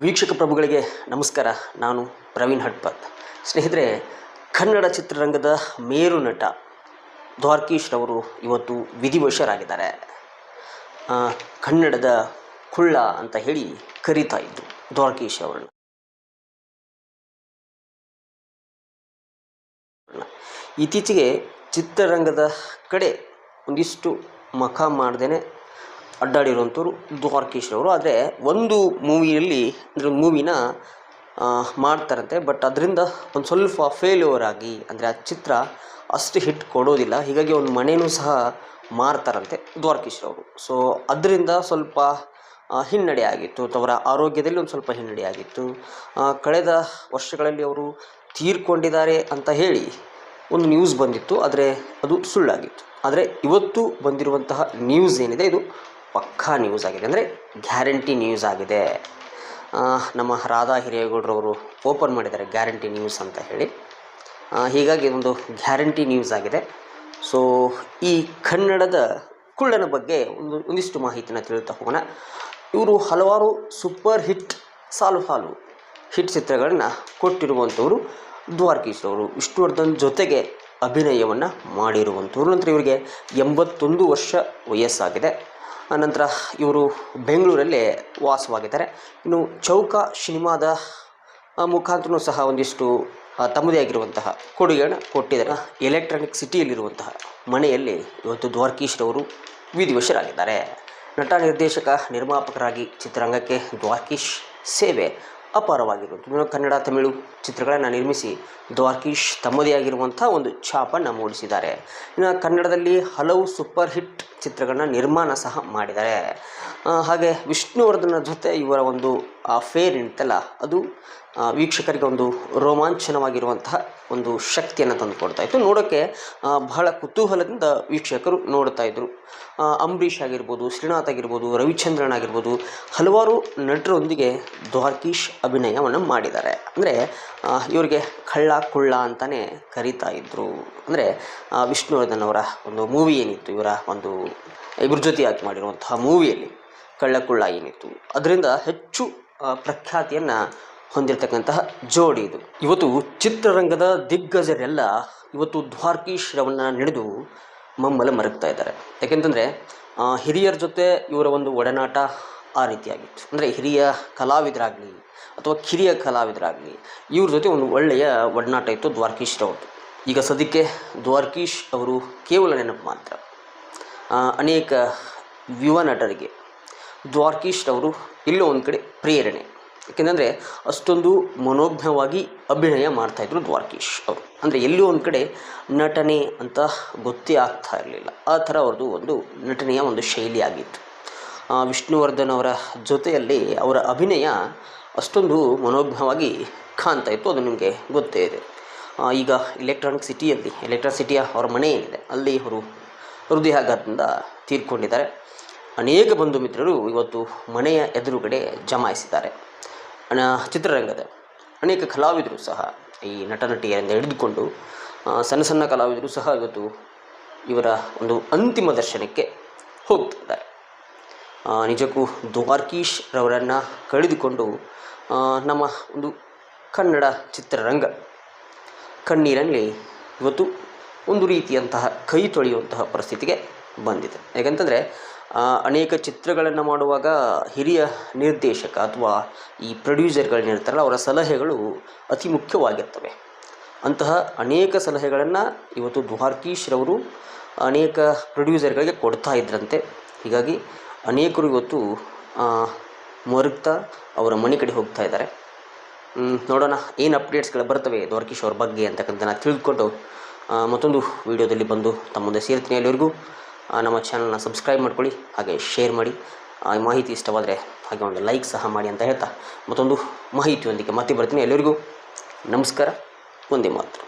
ವೀಕ್ಷಕ ಪ್ರಭುಗಳಿಗೆ ನಮಸ್ಕಾರ. ನಾನು ಪ್ರವೀಣ್ ಹಟ್ಪತ್. ಸ್ನೇಹಿತರೆ, ಕನ್ನಡ ಚಿತ್ರರಂಗದ ಮೇರು ನಟ ದ್ವಾರ್ಕೀಶ್ ರವರು ಇವತ್ತು ವಿಧಿವಶರಾಗಿದ್ದಾರೆ. ಕನ್ನಡದ ಕುಳ್ಳ ಅಂತ ಹೇಳಿ ಕರೀತಾ ಇದ್ದರು ದ್ವಾರ್ಕೀಶ್ ಅವರನ್ನು. ಇತ್ತೀಚೆಗೆ ಚಿತ್ರರಂಗದ ಕಡೆ ಒಂದಿಷ್ಟು ಮಖ ಮಾಡ್ದೇನೆ ಅಡ್ಡಾಡಿರುವಂಥವ್ರು ದ್ವಾರಕೀಶ್ ಅವರು ಆದರೆ ಒಂದು ಮೂವಿಯಲ್ಲಿ ಅಂದರೆ ಮೂವಿನ ಮಾಡ್ತಾರಂತೆ. ಬಟ್ ಅದರಿಂದ ಒಂದು ಸ್ವಲ್ಪ ಫೇಲ್ಯೂರ್ ಆಗಿ, ಅಂದರೆ ಆ ಚಿತ್ರ ಅಷ್ಟು ಹಿಟ್ ಕೊಡೋದಿಲ್ಲ. ಹೀಗಾಗಿ ಒಂದು ಮನೆಯೂ ಸಹ ಮಾರ್ತಾರಂತೆ ದ್ವಾರಕೀಶ್ರವರು ಸೊ ಅದರಿಂದ ಸ್ವಲ್ಪ ಹಿನ್ನಡೆ ಆಗಿತ್ತು. ಅವರ ಆರೋಗ್ಯದಲ್ಲಿ ಒಂದು ಸ್ವಲ್ಪ ಹಿನ್ನಡೆ ಆಗಿತ್ತು. ಕಳೆದ ವರ್ಷಗಳಲ್ಲಿ ಅವರು ತೀರ್ಕೊಂಡಿದ್ದಾರೆ ಅಂತ ಹೇಳಿ ಒಂದು ನ್ಯೂಸ್ ಬಂದಿತ್ತು. ಆದರೆ ಅದು ಸುಳ್ಳಾಗಿತ್ತು. ಆದರೆ ಇವತ್ತು ಬಂದಿರುವಂತಹ ನ್ಯೂಸ್ ಏನಿದೆ, ಇದು ಪಕ್ಕಾ ನ್ಯೂಸ್ ಆಗಿದೆ. ಅಂದರೆ ಗ್ಯಾರಂಟಿ ನ್ಯೂಸ್ ಆಗಿದೆ. ನಮ್ಮ ರಾಧಾ ಹಿರೇಗೌಡರವರು ಓಪನ್ ಮಾಡಿದ್ದಾರೆ ಗ್ಯಾರಂಟಿ ನ್ಯೂಸ್ ಅಂತ ಹೇಳಿ. ಹೀಗಾಗಿ ಇದೊಂದು ಗ್ಯಾರಂಟಿ ನ್ಯೂಸ್ ಆಗಿದೆ. ಸೊ ಈ ಕನ್ನಡದ ಕುಳ್ಳನ ಬಗ್ಗೆ ಒಂದು, ಒಂದಿಷ್ಟು ಮಾಹಿತಿನ ತಿಳಿತಾ ಹೋಗೋಣ. ಇವರು ಹಲವಾರು ಸೂಪರ್ ಹಿಟ್ ಸಾಲು ಸಾಲು ಹಿಟ್ ಚಿತ್ರಗಳನ್ನು ಕೊಟ್ಟಿರುವಂಥವರು ದ್ವಾರಕೀಶ್ ಅವರು ವಿಷ್ಣುವರ್ಧನ್ ಜೊತೆಗೆ ಅಭಿನಯವನ್ನು ಮಾಡಿರುವಂಥವ್ರು. ನಂತರ ಇವರಿಗೆ ಎಂಬತ್ತೊಂದು ವರ್ಷ ವಯಸ್ಸಾಗಿದೆ. ನಂತರ ಇವರು ಬೆಂಗಳೂರಲ್ಲಿ ವಾಸವಾಗಿದ್ದಾರೆ. ಇನ್ನು ಚೌಕ ಸಿನಿಮಾದ ಮುಖಾಂತರ ಸಹ ಒಂದಿಷ್ಟು ತಮ್ಮದೇ ಆಗಿರುವಂತಹ ಕೊಡುಗೆಯನ್ನು ಕೊಟ್ಟಿದ್ದಾರೆ. ಎಲೆಕ್ಟ್ರಾನಿಕ್ ಸಿಟಿಯಲ್ಲಿರುವಂತಹ ಮನೆಯಲ್ಲಿ ಇವತ್ತು ದ್ವಾರಕೀಶ್ರವರು ವಿಧಿವಶರಾಗಿದ್ದಾರೆ. ನಟ ನಿರ್ದೇಶಕ, ನಿರ್ಮಾಪಕರಾಗಿ ಚಿತ್ರರಂಗಕ್ಕೆ ದ್ವಾರಕೀಶ್ ಸೇವೆ ಅಪಾರವಾಗಿರುವುದು ಕನ್ನಡ, ತಮಿಳು ಚಿತ್ರಗಳನ್ನು ನಿರ್ಮಿಸಿ ದ್ವಾರ್ಕೀಶ್ ತಮ್ಮದೇ ಆಗಿರುವಂಥ ಒಂದು ಛಾಪನ್ನು ಮೂಡಿಸಿದ್ದಾರೆ. ಇನ್ನು ಕನ್ನಡದಲ್ಲಿ ಹಲವು ಸೂಪರ್ ಹಿಟ್ ಚಿತ್ರಗಳನ್ನ ನಿರ್ಮಾಣ ಸಹ ಮಾಡಿದ್ದಾರೆ. ಹಾಗೆ ವಿಷ್ಣುವರ್ಧನ ಜೊತೆ ಇವರ ಒಂದು ಫೇರ್ ಇಂತಲ್ಲ ಅದು ವೀಕ್ಷಕರಿಗೆ ಒಂದು ರೋಮಾಂಚನವಾಗಿರುವಂತಹ ಒಂದು ಶಕ್ತಿಯನ್ನು ತಂದುಕೊಡ್ತಾ ಇತ್ತು. ನೋಡೋಕ್ಕೆ ಬಹಳ ಕುತೂಹಲದಿಂದ ವೀಕ್ಷಕರು ನೋಡ್ತಾ ಇದ್ದರು ಅಂಬರೀಷ್ ಆಗಿರ್ಬೋದು, ಶ್ರೀನಾಥ್ ಆಗಿರ್ಬೋದು, ರವಿಚಂದ್ರನ್ ಆಗಿರ್ಬೋದು, ಹಲವಾರು ನಟರೊಂದಿಗೆ ದ್ವಾರಕೀಶ್ ಅಭಿನಯವನ್ನು ಮಾಡಿದ್ದಾರೆ. ಅಂದರೆ ಇವರಿಗೆ ಕಳ್ಳ ಕುಳ್ಳ ಅಂತಲೇ ಕರೀತಾ ಇದ್ದರು ಅಂದರೆ ವಿಷ್ಣುವರ್ಧನ್ ಅವರ ಒಂದು ಮೂವಿ ಏನಿತ್ತು, ಇವರ ಒಂದು ಇಬ್ಬರ ಜೊತೆಯಾಗಿ ಮಾಡಿರುವಂತಹ ಮೂವಿಯಲ್ಲಿ ಕಳ್ಳಕುಳ್ಳ ಏನಿತ್ತು. ಅದರಿಂದ ಹೆಚ್ಚು ಪ್ರಖ್ಯಾತಿಯನ್ನು ಹೊಂದಿರತಕ್ಕಂತಹ ಜೋಡಿ ಇದು. ಇವತ್ತು ಚಿತ್ರರಂಗದ ದಿಗ್ಗಜರೆಲ್ಲ ಇವತ್ತು ದ್ವಾರ್ಕೀಶ್ರವನ್ನ ನಡೆದು ಮಮ್ಮಲ ಮರಗ್ತಾ ಇದ್ದಾರೆ. ಯಾಕೆಂತಂದರೆ ಹಿರಿಯರ ಜೊತೆ ಇವರ ಒಂದು ಒಡನಾಟ ಆ ರೀತಿಯಾಗಿತ್ತು. ಅಂದರೆ ಹಿರಿಯ ಕಲಾವಿದರಾಗಲಿ ಅಥವಾ ಕಿರಿಯ ಕಲಾವಿದರಾಗಲಿ, ಇವ್ರ ಜೊತೆ ಒಂದು ಒಳ್ಳೆಯ ಒಡನಾಟ ಇತ್ತು ದ್ವಾರಕೀಶ್ರವ್ರದ್ದು ಈಗ ಸದ್ಯಕ್ಕೆ ದ್ವಾರಕೀಶ್ ಅವರು ಕೇವಲ ನೆನಪು ಮಾತ್ರ. ಅನೇಕ ಯುವ ನಟರಿಗೆ ದ್ವಾರಕೀಶ್ ಅವರು ಇಲ್ಲೋ ಒಂದು ಕಡೆ ಪ್ರೇರಣೆ. ಯಾಕೆಂದರೆ ಅಷ್ಟೊಂದು ಮನೋಜ್ಞವಾಗಿ ಅಭಿನಯ ಮಾಡ್ತಾಯಿದ್ರು ದ್ವಾರಕೀಶ್ ಅವರು. ಅಂದರೆ ಎಲ್ಲೋ ಒಂದು ಕಡೆ ನಟನೆ ಅಂತ ಗೊತ್ತೇ ಆಗ್ತಾ ಇರಲಿಲ್ಲ. ಆ ಥರ ಅವ್ರದ್ದು ಒಂದು ನಟನೆಯ ಒಂದು ಶೈಲಿ ಆಗಿತ್ತು. ವಿಷ್ಣುವರ್ಧನ್ ಅವರ ಜೊತೆಯಲ್ಲಿ ಅವರ ಅಭಿನಯ ಅಷ್ಟೊಂದು ಮನೋಜ್ಞವಾಗಿ ಕಾಣ್ತಾ ಇತ್ತು, ಅದು ನಿಮಗೆ ಗೊತ್ತೇ ಇದೆ. ಈಗ ಎಲೆಕ್ಟ್ರಾನಿಕ್ ಸಿಟಿಯಲ್ಲಿ ಎಲೆಕ್ಟ್ರಾನಿಕ್ ಸಿಟಿಯ ಅವರ ಮನೆ ಏನಿದೆ, ಅಲ್ಲಿ ಅವರು ಹೃದಯಾಘಾತದಿಂದ ತೀರ್ಕೊಂಡಿದ್ದಾರೆ. ಅನೇಕ ಬಂಧು ಮಿತ್ರರು ಇವತ್ತು ಮನೆಯ ಎದುರುಗಡೆ ಜಮಾಯಿಸಿದ್ದಾರೆ. ಚಿತ್ರರಂಗದ ಅನೇಕ ಕಲಾವಿದರು ಸಹ ಈ ನಟ ನಟಿಯರಿಂದ ಹಿಡಿದುಕೊಂಡು ಸಣ್ಣ ಸಣ್ಣ ಕಲಾವಿದರು ಸಹ ಇವತ್ತು ಇವರ ಒಂದು ಅಂತಿಮ ದರ್ಶನಕ್ಕೆ ಹೋಗ್ತಿದ್ದಾರೆ. ನಿಜಕ್ಕೂ ದ್ವಾರಕೀಶ್ ರವರನ್ನು ಕಳೆದುಕೊಂಡು ನಮ್ಮ ಒಂದು ಕನ್ನಡ ಚಿತ್ರರಂಗ ಕಣ್ಣೀರಲ್ಲಿ ಇವತ್ತು ಒಂದು ರೀತಿಯಂತಹ ಕೈ ತೊಳೆಯುವಂತಹ ಪರಿಸ್ಥಿತಿಗೆ ಬಂದಿದೆ. ಯಾಕಂತಂದರೆ ಅನೇಕ ಚಿತ್ರಗಳನ್ನು ಮಾಡುವಾಗ ಹಿರಿಯ ನಿರ್ದೇಶಕ ಅಥವಾ ಈ ಪ್ರೊಡ್ಯೂಸರ್ಗಳೇನಿರ್ತಾರಲ್ಲ ಅವರ ಸಲಹೆಗಳು ಅತಿ ಮುಖ್ಯವಾಗಿರ್ತವೆ. ಅಂತಹ ಅನೇಕ ಸಲಹೆಗಳನ್ನು ಇವತ್ತು ದ್ವಾರಕೀಶ್ರವರು ಅನೇಕ ಪ್ರೊಡ್ಯೂಸರ್ಗಳಿಗೆ ಕೊಡ್ತಾ ಇದ್ರಂತೆ. ಹೀಗಾಗಿ ಅನೇಕರು ಇವತ್ತು ಮರುಗ್ತಾ ಅವರ ಮನೆ ಕಡೆ ಹೋಗ್ತಾ ಇದ್ದಾರೆ. ನೋಡೋಣ ಏನು ಅಪ್ಡೇಟ್ಸ್ಗಳು ಬರ್ತವೆ ದ್ವಾರ್ಕೀಶ್ ಅವ್ರ ಬಗ್ಗೆ ಅಂತಕ್ಕಂಥ ನಾನು ತಿಳಿದುಕೊಂಡು ಮತ್ತೊಂದು ವಿಡಿಯೋದಲ್ಲಿ ಬಂದು ತಮ್ಮ ಮುಂದೆ ಸೇರ್ತೀನಿ ಅಲ್ಲಿವರೆಗೂ ನಮ್ಮ ಚಾನಲ್ನ ಸಬ್ಸ್ಕ್ರೈಬ್ ಮಾಡ್ಕೊಳ್ಳಿ, ಹಾಗೆ ಶೇರ್ ಮಾಡಿ. ಆ ಮಾಹಿತಿ ಇಷ್ಟವಾದರೆ ಹಾಗೆ ಒಂದು ಲೈಕ್ ಸಹ ಮಾಡಿ ಅಂತ ಹೇಳ್ತಾ ಮತ್ತೊಂದು ಮಾಹಿತಿಯೊಂದಿಗೆ ಮತ್ತೆ ಬರ್ತೀನಿ. ಎಲ್ಲರಿಗೂ ನಮಸ್ಕಾರ. ಒಂದೇ ಮಾತ್ರ